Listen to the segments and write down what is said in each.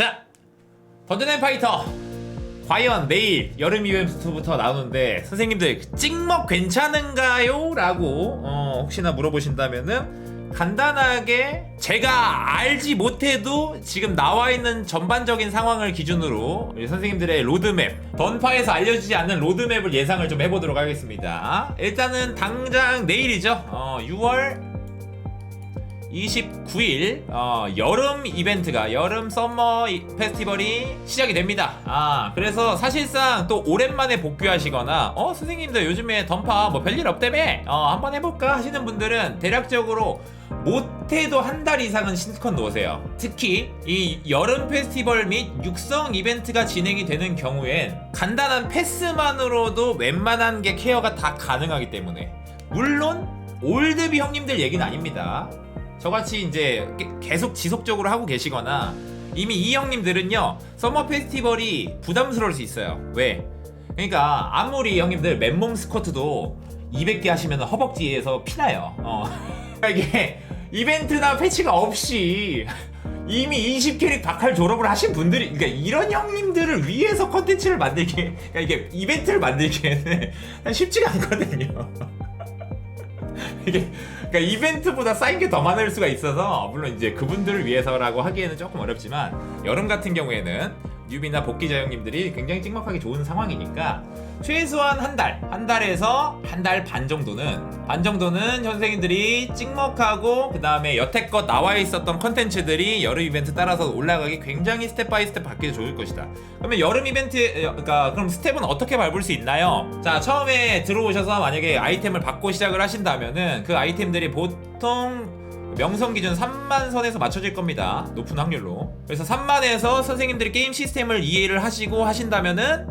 자, 던전앤 파이터. 과연 내일 여름 이벤트부터 나오는데 선생님들 찍먹 괜찮은가요? 라고 어, 혹시나 물어보신다면은 간단하게 제가 알지 못해도 지금 나와 있는 전반적인 상황을 기준으로 선생님들의 로드맵 던파에서 알려지지 않는 로드맵을 예상을 좀 해보도록 하겠습니다. 일단은 당장 내일이죠. 어, 6월 29일 어, 여름 이벤트가 여름 썸머 이- 페스티벌이 시작이 됩니다. 아 그래서 사실상 또 오랜만에 복귀하시거나 어 선생님들 요즘에 던파 뭐 별일 없다며 어 한번 해볼까 하시는 분들은 대략적으로 못해도 한 달 이상은 신스컨 놓으세요. 특히 이 여름 페스티벌 및 육성 이벤트가 진행이 되는 경우엔 간단한 패스만으로도 웬만한 게 케어가 다 가능하기 때문에 물론 올드비 형님들 얘기는 아닙니다. 저같이 이제 게- 계속 지속적으로 하고 계시거나 이미 이 형님들은요 서머 페스티벌이 부담스러울 수 있어요 왜? 그러니까 아무리 형님들 맨몸 스쿼트도 200개 하시면 허벅지에서 피나요 어. 이게 이벤트나 패치가 없이 이미 20캐릭 박할 졸업을 하신 분들이 그러니까 이런 형님들을 위해서 컨텐츠를 만들기 그러니까 이게 이벤트를 만들기에는 쉽지가 않거든요 이게 그러니까 이벤트보다 쌓인 게 더 많을 수가 있어서 물론 이제 그분들을 위해서라고 하기에는 조금 어렵지만 여름 같은 경우에는 뉴비나 복귀자 형님들이 굉장히 찍먹하기 좋은 상황이니까 최소한 한 달, 한 달에서 한 달 반 정도는 반 정도는 선생님들이 찍먹하고 그 다음에 여태껏 나와 있었던 컨텐츠들이 여름 이벤트 따라서 올라가기 굉장히 스텝 바이 스텝 바뀌어 좋을 것이다. 그러면 여름 이벤트 그러니까 그럼 스텝은 어떻게 밟을 수 있나요? 자 처음에 들어오셔서 만약에 아이템을 받고 시작을 하신다면은 그 아이템들이 보통 명성 기준 3만 선에서 맞춰질 겁니다. 높은 확률로. 그래서 3만에서 선생님들이 게임 시스템을 이해를 하시고 하신다면은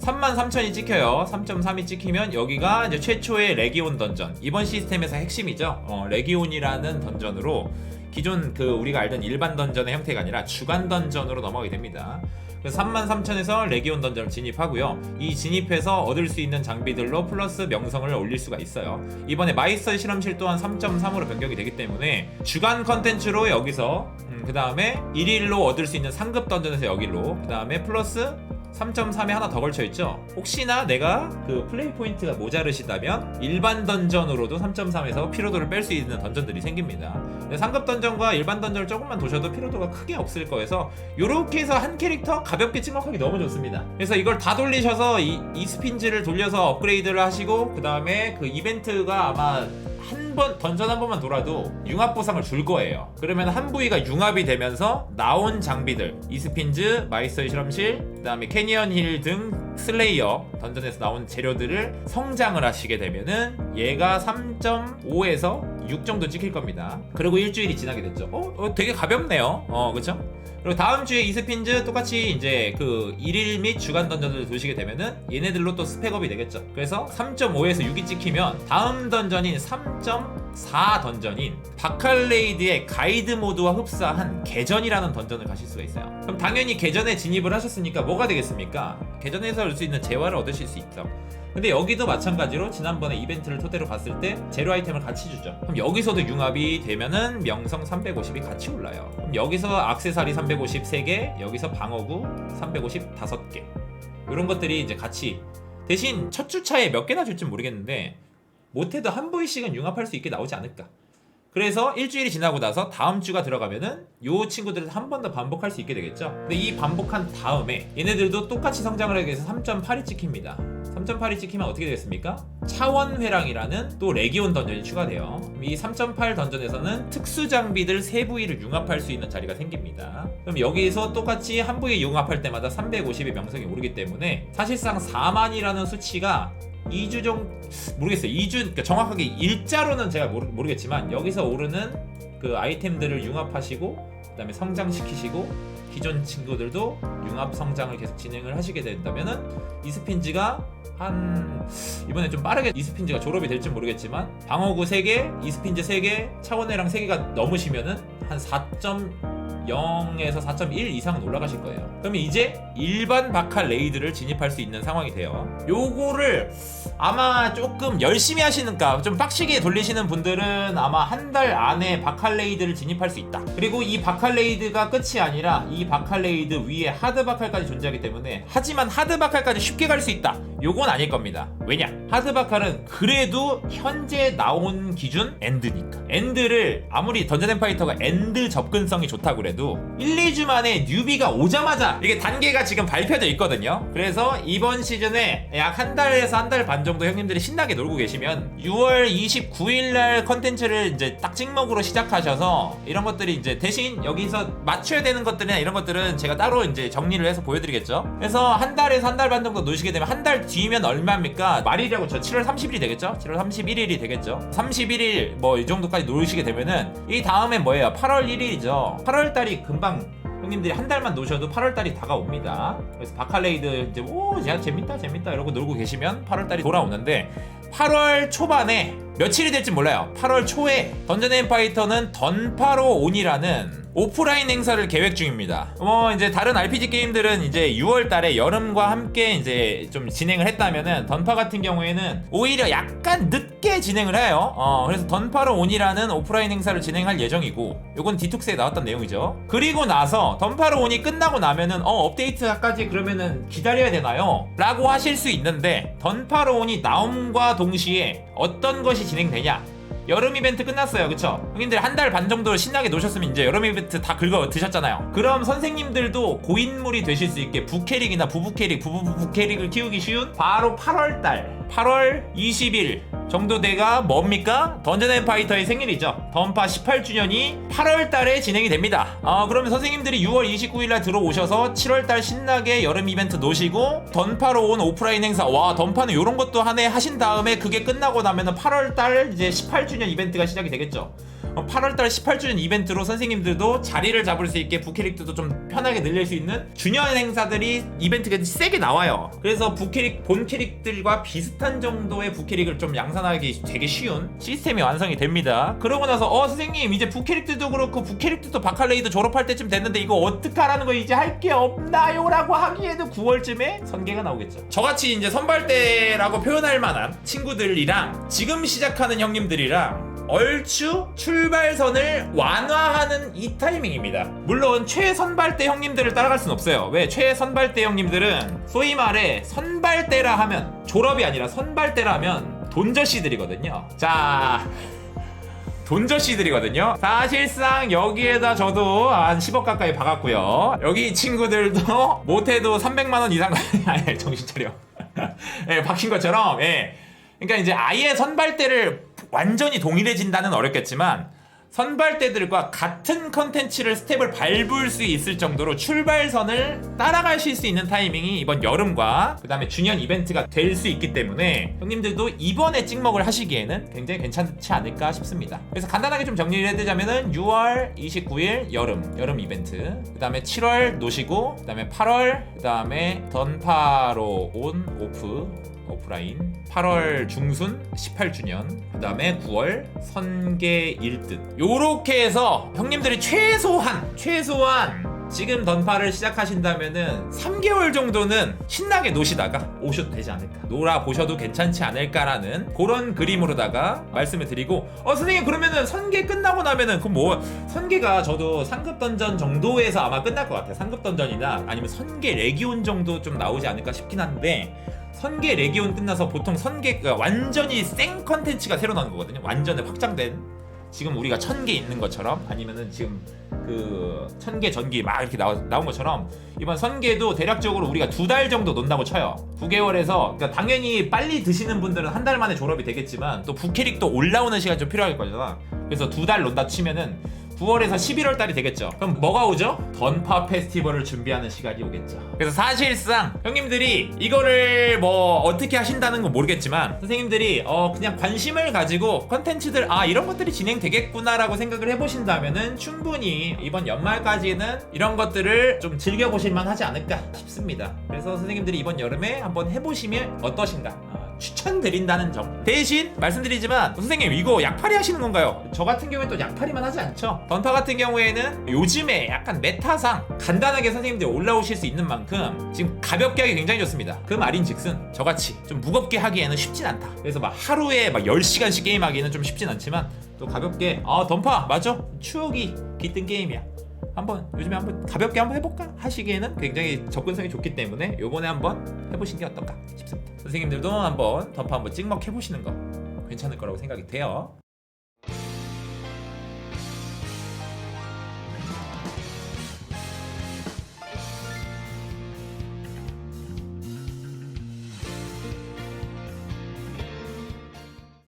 3만 3천이 찍혀요. 3.3이 찍히면 여기가 이제 최초의 레기온 던전. 이번 시스템에서 핵심이죠. 어, 레기온이라는 던전으로 기존 그 우리가 알던 일반 던전의 형태가 아니라 주간 던전으로 넘어가게 됩니다. 그래서 33,000에서 레기온 던전을 진입하고요. 이 진입해서 얻을 수 있는 장비들로 플러스 명성을 올릴 수가 있어요. 이번에 마이스터 실험실 또한 3.3으로 변경이 되기 때문에 주간 컨텐츠로 여기서 그 다음에 1일로 얻을 수 있는 상급 던전에서 여기로 그 다음에 플러스 3.3에 하나 더 걸쳐 있죠. 혹시나 내가 그 플레이 포인트가 모자르시다면 일반 던전으로도 3.3에서 피로도를 뺄 수 있는 던전들이 생깁니다. 상급 던전과 일반 던전을 조금만 도셔도 피로도가 크게 없을 거여서 요렇게 해서 한 캐릭터 가볍게 찍먹하기 너무 좋습니다. 그래서 이걸 다 돌리셔서 이, 이 스핀즈를 돌려서 업그레이드를 하시고 그 다음에 그 이벤트가 아마 한 번 던전 한 번만 돌아도 융합 보상을 줄 거예요. 그러면 한 부위가 융합이 되면서 나온 장비들 이스핀즈, 마이스터의 실험실, 그다음에 캐니언 힐 등 슬레이어 던전에서 나온 재료들을 성장을 하시게 되면은 얘가 3.5에서 6 정도 찍힐 겁니다. 그리고 일주일이 지나게 됐죠. 어, 어, 되게 가볍네요. 어, 그렇죠? 그리고 다음 주에 이스핀즈 똑같이 이제 그 일일 및 주간 던전을 도시게 되면은 얘네들로 또 스펙업이 되겠죠. 그래서 3.5에서 6이 찍히면 다음 던전인 3.4 던전인 바칼레이드의 가이드 모드와 흡사한 개전이라는 던전을 가실 수가 있어요. 그럼 당연히 개전에 진입을 하셨으니까 뭐가 되겠습니까? 개전에서 얻을 수 있는 재화를 얻으실 수 있죠. 근데 여기도 마찬가지로 지난번에 이벤트를 토대로 봤을 때 재료 아이템을 같이 주죠. 그럼 여기서도 융합이 되면은 명성 350이 같이 올라요. 그럼 여기서 악세사리 350 3개, 여기서 방어구 350 5개. 이런 것들이 이제 같이 대신 첫 주차에 몇 개나 줄지 모르겠는데 못해도 한 부위씩은 융합할 수 있게 나오지 않을까. 그래서 일주일이 지나고 나서 다음 주가 들어가면은 요 친구들은 한번 더 반복할 수 있게 되겠죠. 근데 이 반복한 다음에 얘네들도 똑같이 성장을 하기 위해서 3.8이 찍힙니다. 3.8이 찍히면 어떻게 되겠습니까? 차원회랑이라는 또 레기온 던전이 추가돼요. 이 3.8 던전에서는 특수 장비들 세 부위를 융합할 수 있는 자리가 생깁니다. 그럼 여기서 똑같이 한 부위 융합할 때마다 350의 명성이 오르기 때문에 사실상 4만이라는 수치가 2주 정도 모르겠어요. 2주 그러니까 정확하게 일자로는 제가 모르, 모르겠지만 여기서 오르는 그 아이템들을 융합하시고 그다음에 성장시키시고 기존 친구들도 융합 성장을 계속 진행을 하시게 된다면은 이스핀즈가 한 이번에 좀 빠르게 이스핀즈가 졸업이 될지 모르겠지만 방어구 3개, 이스핀즈 3개, 차원회랑 3개가 넘으시면은 한 0에서 4.1 이상은 올라가실 거예요. 그러면 이제 일반 바칼 레이드를 진입할 수 있는 상황이 돼요. 요거를 아마 조금 열심히 하시는가 좀 빡시게 돌리시는 분들은 아마 한 달 안에 바칼 레이드를 진입할 수 있다. 그리고 이 바칼 레이드가 끝이 아니라 이 바칼 레이드 위에 하드 바칼까지 존재하기 때문에 하지만 하드 바칼까지 쉽게 갈 수 있다. 요건 아닐 겁니다. 왜냐? 하드 바칼은 그래도 현재 나온 기준 엔드니까. 엔드를 아무리 던전 앤 파이터가 엔드 접근성이 좋다고 그래도 1, 2주 만에 뉴비가 오자마자 이게 단계가 지금 발표돼 있거든요. 그래서 이번 시즌에 약 한 달에서 한 달 반 정도 형님들이 신나게 놀고 계시면 6월 29일 날 컨텐츠를 이제 딱 찍먹으로 시작하셔서 이런 것들이 이제 대신 여기서 맞춰야 되는 것들이나 이런 것들은 제가 따로 이제 정리를 해서 보여드리겠죠. 그래서 한 달에서 한 달 반 정도 노시게 되면 한달 뒤면 얼마입니까? 말이라고 저 7월 30일이 되겠죠? 7월 31일이 되겠죠? 31일 뭐 이 정도까지 노시게 되면은 이 다음에 뭐예요? 8월 1일이죠. 8월 달이 금방 형님들이 한 달만 노셔도 8월 달이 다가옵니다. 그래서 바칼레이드 이제 오, 야 재밌다 재밌다 이러고 놀고 계시면 8월 달이 돌아오는데 8월 초반에 며칠이 될지 몰라요. 8월 초에 던전 앤 파이터는 던파로 온이라는 오프라인 행사를 계획 중입니다. 뭐 이제 다른 RPG 게임들은 이제 6월 달에 여름과 함께 이제 좀 진행을 했다면은 던파 같은 경우에는 오히려 약간 늦게 진행을 해요. 어, 그래서 던파로 온이라는 오프라인 행사를 진행할 예정이고 요건 디톡스에 나왔던 내용이죠. 그리고 나서 던파로 온이 끝나고 나면은 어 업데이트까지 그러면은 기다려야 되나요? 라고 하실 수 있는데 던파로 온이 나옴과 동시에 어떤 것이 진행되냐? 여름 이벤트 끝났어요 그쵸? 형님들 한 달 반 정도 신나게 노셨으면 이제 여름 이벤트 다 긁어 드셨잖아요 그럼 선생님들도 고인물이 되실 수 있게 부캐릭이나 부부캐릭 부부부캐릭을 키우기 쉬운 바로 8월달 8월 20일 정도 돼가 뭡니까? 던전 앤 파이터의 생일이죠. 던파 18주년이 8월 달에 진행이 됩니다. 어, 그러면 선생님들이 6월 29일 날 들어오셔서 7월 달 신나게 여름 이벤트 노시고 던파로 온 오프라인 행사. 와 던파는 이런 것도 한해 하신 다음에 그게 끝나고 나면은 8월 달 이제 18주년 이벤트가 시작이 되겠죠 8월달 18주년 이벤트로 선생님들도 자리를 잡을 수 있게 부캐릭들도 좀 편하게 늘릴 수 있는 주년 행사들이 이벤트가 세게 나와요. 그래서 부캐릭 본 캐릭들과 비슷한 정도의 부캐릭을 좀 양산하기 되게 쉬운 시스템이 완성이 됩니다. 그러고 나서 어 선생님 이제 부캐릭들도 그렇고 부캐릭들도 바칼레이드 졸업할 때쯤 됐는데 이거 어떡하라는 거 이제 할 게 없나요라고 하기에도 9월쯤에 선계가 나오겠죠. 저같이 이제 선발대라고 표현할 만한 친구들이랑 지금 시작하는 형님들이랑 얼추 출발선을 완화하는 이 타이밍입니다. 물론 최선발대 형님들을 따라갈 순 없어요. 왜? 최선발대 형님들은 소위 말해 선발대라 하면 졸업이 아니라 선발대라면 돈저씨들이거든요. 자. 돈저씨들이거든요. 사실상 여기에다 저도 한 10억 가까이 박았고요. 여기 친구들도 못해도 300만 원 이상 아니 정신 차려. 예, 박힌 것처럼 예. 그러니까 이제 아예 선발대를 완전히 동일해진다는 어렵겠지만 선발대들과 같은 컨텐츠를 스텝을 밟을 수 있을 정도로 출발선을 따라가실 수 있는 타이밍이 이번 여름과 그 다음에 주년 이벤트가 될 수 있기 때문에 형님들도 이번에 찍먹을 하시기에는 굉장히 괜찮지 않을까 싶습니다. 그래서 간단하게 좀 정리를 해드자면은 6월 29일 여름 여름 이벤트 그 다음에 7월 노시고 그 다음에 8월 그 다음에 던파로 온 오프 오프라인 8월 중순 18주년 그 다음에 9월 선계 1등. 요렇게 해서 형님들이 최소한 최소한 지금 던파를 시작하신다면은 3개월 정도는 신나게 노시다가 오셔도 되지 않을까. 놀아 보셔도 괜찮지 않을까라는 그런 그림으로다가 말씀을 드리고 어 선생님 그러면은 선계 끝나고 나면은 그뭐 선계가 저도 상급 던전 정도에서 아마 끝날 것 같아요. 상급 던전이나 아니면 선계 레기온 정도 좀 나오지 않을까 싶긴 한데 선계 레기온 끝나서 보통 선계가 완전히 생 컨텐츠가 새로 나오는 거거든요. 완전히 확장된 지금 우리가 천 개 있는 것처럼 아니면은 지금 그 천 개 전기 막 이렇게 나오, 나온 것처럼 이번 선계도 대략적으로 우리가 두 달 정도 논다고 쳐요. 9개월에서 그러니까 당연히 빨리 드시는 분들은 한 달 만에 졸업이 되겠지만 또 부캐릭도 올라오는 시간 좀 필요할 거잖아. 그래서 두 달 논다 치면은 9월에서 11월 달이 되겠죠. 그럼 뭐가 오죠? 던파 페스티벌을 준비하는 시간이 오겠죠. 그래서 사실상 형님들이 이거를 뭐 어떻게 하신다는 건 모르겠지만 선생님들이 어 그냥 관심을 가지고 컨텐츠들 아 이런 것들이 진행되겠구나라고 생각을 해보신다면은 충분히 이번 연말까지는 이런 것들을 좀 즐겨보실 만 하지 않을까 싶습니다. 그래서 선생님들이 이번 여름에 한번 해보시면 어떠신가? 아, 추천드린다는 점. 대신 말씀드리지만 선생님 이거 약팔이 하시는 건가요? 저 같은 경우에 또 약팔이만 하지 않죠. 던파 같은 경우에는 요즘에 약간 메타상 간단하게 선생님들 올라오실 수 있는 만큼 지금 가볍게 하기 굉장히 좋습니다. 그 말인즉슨 저같이 좀 무겁게 하기에는 쉽진 않다. 그래서 막 하루에 막 10시간씩 게임하기는 좀 쉽진 않지만 또 가볍게 아 던파 맞아. 추억이 깃든 게임이야. 한번 요즘에 한번 가볍게 한번 해볼까? 하시기에는 굉장히 접근성이 좋기 때문에 요번에 한번 해보시는 게 어떨까 싶습니다 선생님들도 한번 던파 한번 찍먹 해보시는 거 괜찮을 거라고 생각이 돼요